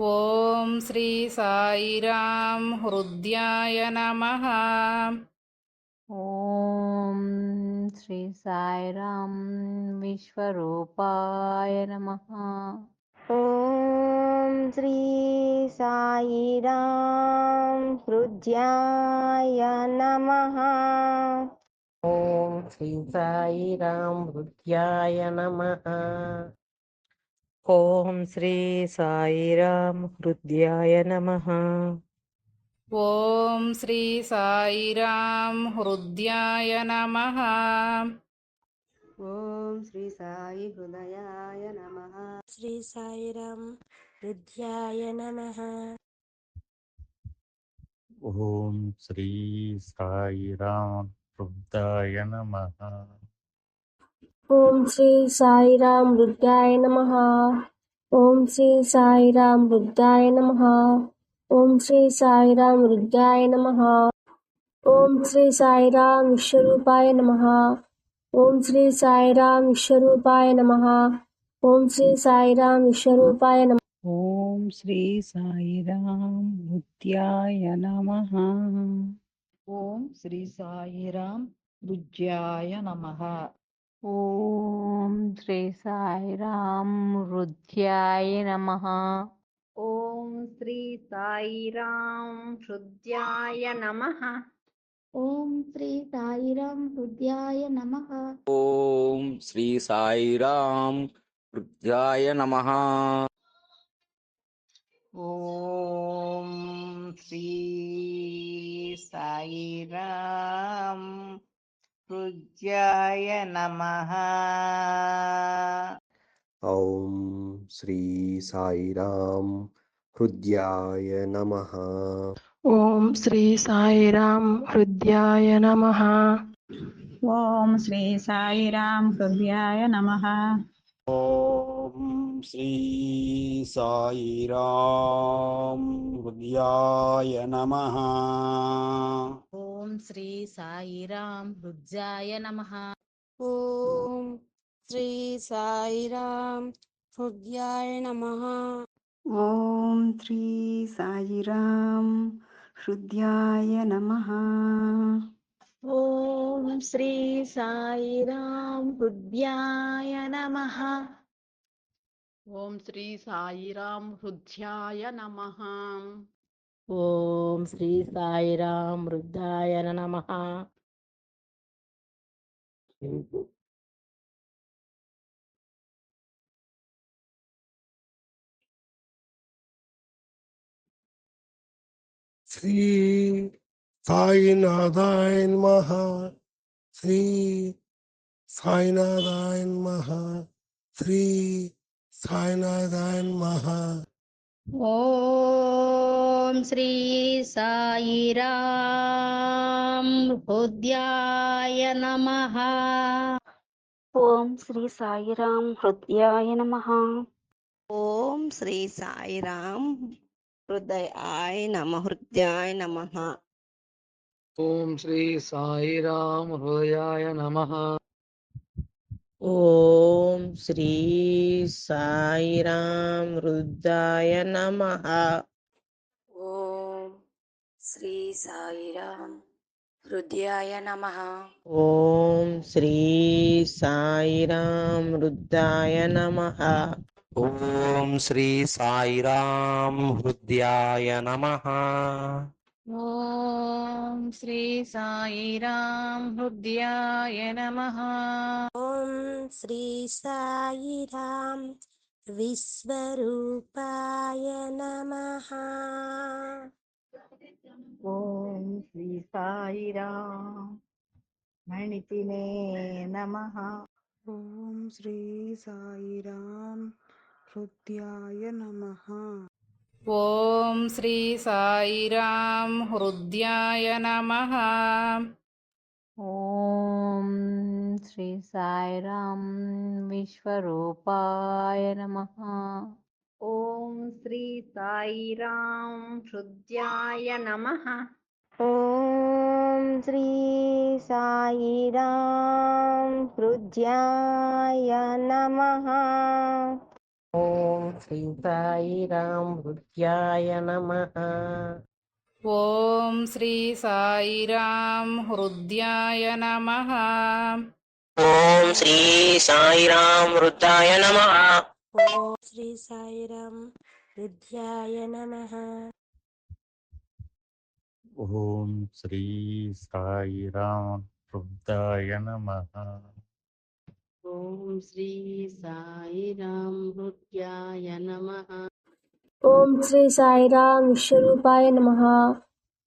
ॐ श्री साईरां हृद्याय नमः। ॐ श्री साई विश्वरूपाय नमः। ॐ श्री साई हृद्याय नमः। ॐ श्री साईरां हृद्याय नमः। ఓం శ్రీ సాయిరామ్ హృద్యాయ నమ. ఓం శ్రీ సాయిరామ్ హృద్యాయ నమ. ఓం శ్రీ సాయి హృదయాయ నమ. శ్రీ సాయిరామ్ హృద్యాయ నమ. ఓం శ్రీ సాయిరామ్ హృదయాయ నమ. ఓం శ్రీ సాయిరాం వృద్ధాయ నమ. ఓం శ్రీ సాయిరాం వృద్ధాయ నమ. ఓం శ్రీ సాయిరాం వృద్ధాయ నమ. ఓం శ్రీ సాయిరాం విశ్వరూపాయ నమ. ఓం శ్రీ సాయిరాం విశ్వరూపాయ నమ. ఓం శ్రీ సాయిరాం విశ్వరూపాయ నమ. ఓం శ్రీ సాయిరాం బుద్ధ్యాయ నమ. ఓం శ్రీ సాయిరాం బుజ్యాయ నమ. ఓం శ్రీ సాయిరాం హృద్యాయ నమ. ఓం శ్రీ సాయిరాం హృద్యాయ నమ. ఓం శ్రీ సాయిరాం హృద్యాయ నమ. ఓం శ్రీ సాయిరాం హృద్యాయ నమ. ఓం శ్రీ సాయిరాం पूज्याय नमः। ॐ श्री साईराम हृद्याय नमः। ॐ श्री साईराम हृद्याय नमः। ॐ श्री साईराम हृद्याय नमः। ॐ श्री साईराम हृद्याय नमः। ఓం శ్రీ సాయిరాం హృద్యాయ నమ. ఓం శ్రీ సాయిరాం హృద్యాయ నమ. ఓం శ్రీ సాయిరాం హృద్యాయ నమ. ఓం శ్రీ సాయిరాం హృద్యాయ నమ. ఓం శ్రీ సాయిరాం హృద్యాయ నమ. ఓం శ్రీ సాయిరాం హృద్యాయ నమ. శ్రీ సాయినాథాయ నమః. శ్రీ సాయినాథాయ నమః. శ్రీ సాయినాథాయ నమః. ఓం శ్రీ సాయిరామ్ హృదయాయ నమ. ఓం శ్రీ సాయిరామ్ హృద్యాయ నమ. ఓం శ్రీ సాయిరామ్ హృదయాయ నమ హృద్యాయ నమ. ఓం శ్రీ సాయిరామ్ హృదయాయ నమ. ఓం శ్రీ సాయిరాం హృదయ నమ. శ్రీ సాయిరాం హృదయాయ నమ. ఓం శ్రీ సాయిరాం హృద్యాయ నమ. ఓం శ్రీ సాయిరాం హృదయాయ నమ. ఓం శ్రీ సాయిరాం హృద్యాయ నమ. ఓం శ్రీ సాయిరాం విశ్వరూపాయ నమ. ॐ श्री सायिरां मणितिने नमः। ॐ श्री सायिरां हृद्याय नमः। ॐ श्री सायिरां हृद्याय नमः। ॐ श्री सायरां विश्वरूपाय नमः। ఓం శ్రీ సాయిరాం హృదయాయ నమః. ఓం శ్రీ సాయిరాం హృదయాయ నమః. ఓం శ్రీ సాయిరాం హృద్యాయ నమ. ఓం శ్రీ సాయిరాం హృద్యాయ నమ. ఓం శ్రీ సాయిరాం హృద్యాయ నమ. ఓం శ్రీ సాయిరాం హృద్యాయ నమః ఓం శ్రీ సాయిరామ్ వృద్ధాయ నమ ఓం శ్రీ సాయిరాం హృద్యాయ నమః ఓం శ్రీ సాయిరాం విశ్వరూపాయ నమః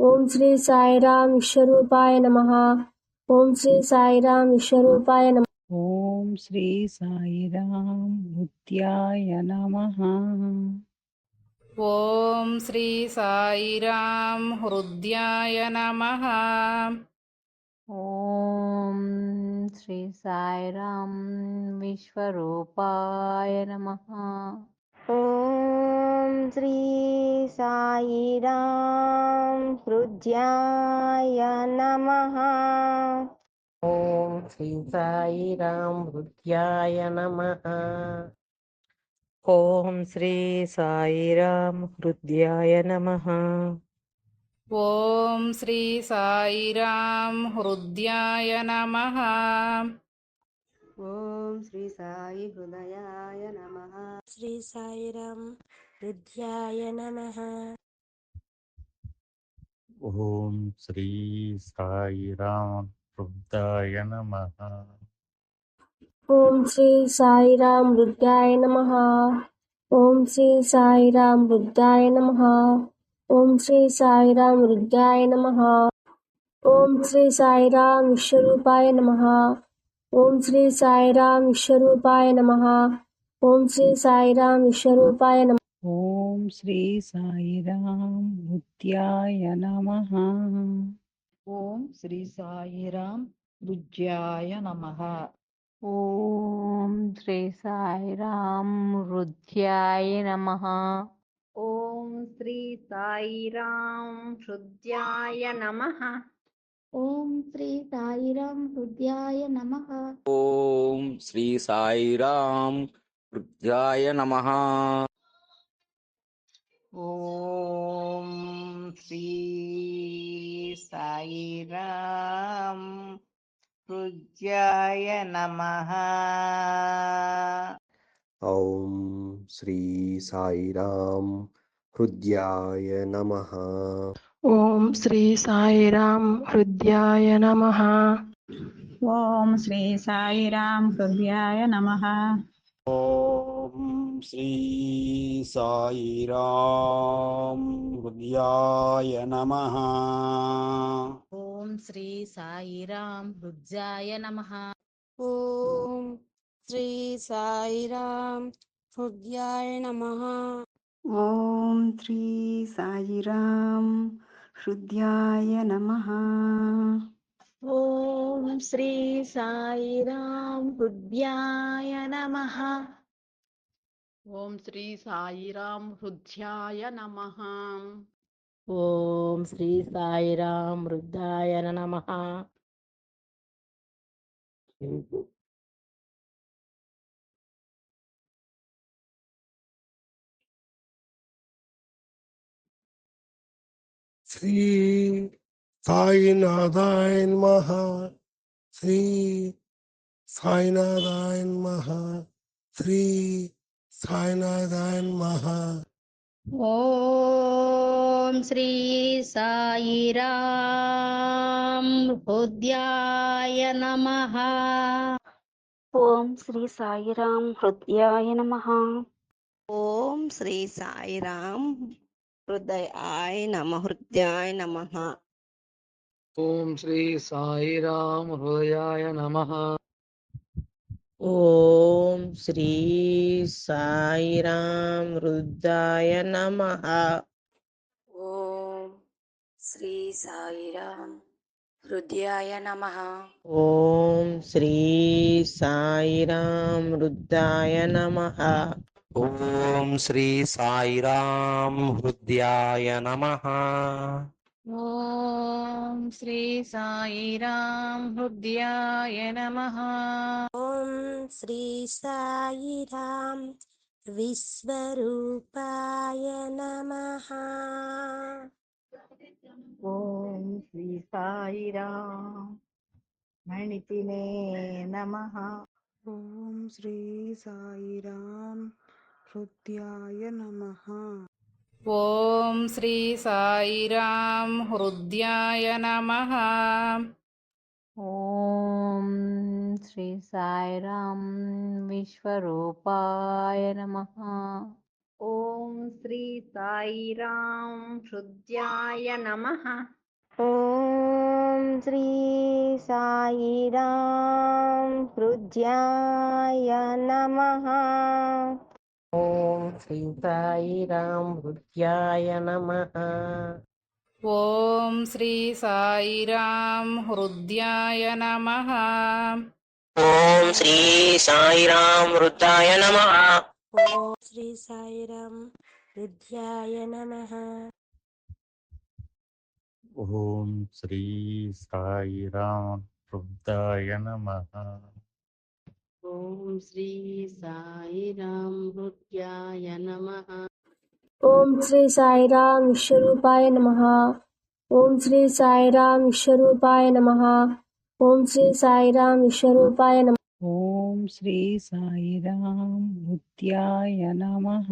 ఓం శ్రీ సాయిరాం విశ్వరూపాయ నమః ఓం శ్రీ సాయిరాం విశ్వరూపాయ నమః ఓం श्री साईरां हृद्याय नमः ॐ श्री साईरां हृद्याय नमः ॐ श्री साई विश्वरूपाय नमः ॐ श्री सायि हृद्याय नमः। శ్రీ సాయిరాం హృద్యాయ నమ. ఓం శ్రీ సాయిరాం హృద్యాయ నమ. ఓం శ్రీ సాయిరాం హృద్యాయ నమ. ఓం శ్రీ సాయి హృదయాయ నమః. శ్రీ సాయిరాం హృద్యాయ నమః. ఓం శ్రీ సాయిరామ్ వృద్ధాయ నమ. ఓం శ్రీ సాయిరాం హృద్యాయ నమః. ఓం శ్రీ సాయిరాం హృద్యాయ నమః. ఓం శ్రీ సాయిరాం హృద్యాయ నమః. ఓం శ్రీ సాయిరాం విశ్వరూపాయ నమః. ఓం శ్రీ సాయిరాం విశ్వరూపాయ నమః. ఓం శ్రీ సాయిరాం విశ్వరూపాయ నమః. ఓం శ్రీ సాయిరాం బుద్ధ్యాయ నమః. ఓం శ్రీ సాయిరాం హృద్యాయ నమః. ఓం శ్రీ సాయిరాం హృద్యాయ నమః. ఓం శ్రీ సాయిరాం హృద్యాయ నమః. ఓం శ్రీ సాయిరాం హృద్యాయ నమః. ఓం శ్రీ సాయిరాం హృద్యాయ నమః. ఓం శ్రీ साईराम पूज्याय नमः। ॐ श्री साईराम हृद्याय नमः। ओं श्री साई राम हृदयाय नमः। ओं श्री साई राम हृदयाय नमः। ఓం శ్రీ సాయిరాం హృద్యాయ నమః. ఓం శ్రీ సాయిరాం హృద్యాయ నమః. ఓం శ్రీ సాయిరాం హృద్యాయ నమః. ఓం శ్రీ సాయిరాం హృదయాయ నమ. ఓం శ్రీ సాయిరాం హృద్యాయ నమః. ఓం శ్రీ సాయిరాం హృద్యాయ నమ. ఓం శ్రీ సాయిరాం హృద్యాయ నమ. శ్రీ సాయినాథాయ నమః శ్రీ సాయినాథాయ నమః శ్రీ సాయినాథాయ నమః ఓం శ్రీ సాయిరాం హృద్యాయ నమః ఓం శ్రీ సాయిరాం హృదయాయ నమః ఓం శ్రీ సాయిరాం హృదయాయ నమ హృదయాయ నమః ఓం శ్రీ సాయిరాం హృదయాయ నమః. ఓం శ్రీ సాయిరాం హృద్యాయ నమ. ఓం శ్రీ సాయిరాం హృదయాయ నమః. ఓం శ్రీ సాయిరాం హృద్యాయ నమ. ఓం శ్రీ సాయిరాం హృద్యాయ నమః. ఓం శ్రీ సాయిరాం హృద్యాయ నమ. ఓం శ్రీ సాయిరాం విశ్వరూపాయ నమః. ఓం శ్రీ సాయిరామ్ గణితినే నమ. ఓం శ్రీ సాయిరామ్ హృదయాయ నమః. ఓం శ్రీ సాయిరాం హృద్యాయ నమ. ఓం శ్రీ సాయిరామ్ విశ్వరూపాయ నమః. ఓం శ్రీ సాయిరాం హృద్యాయ నమః. ఓం శ్రీ సాయిరామ్ హృద్యాయ నమః. ఓం శ్రీ సాయిరాం హృద్యాయ నమ ఓం శ్రీ సాయిరాం హృద్యాయ నమ ఓం శ్రీ సాయిరాం హృద్యాయ నమ ఓం శ్రీ సాయిరామ్ హృద్యాయ నమః ఓం శ్రీ సాయిరామ్ హృదయాయ నమ శ్రీ సాయిరాం హృద్యాయ నమ. ఓం శ్రీ సాయిరామ్ విశ్వరూపాయ నమః. ఓం శ్రీ సాయిరామ్ విశ్వరూపాయ నమః. ఓం శ్రీ సాయిరామ్ విశ్వరూపాయ నమః. ఓం శ్రీ సాయిరామ్ హృదయాయ నమః.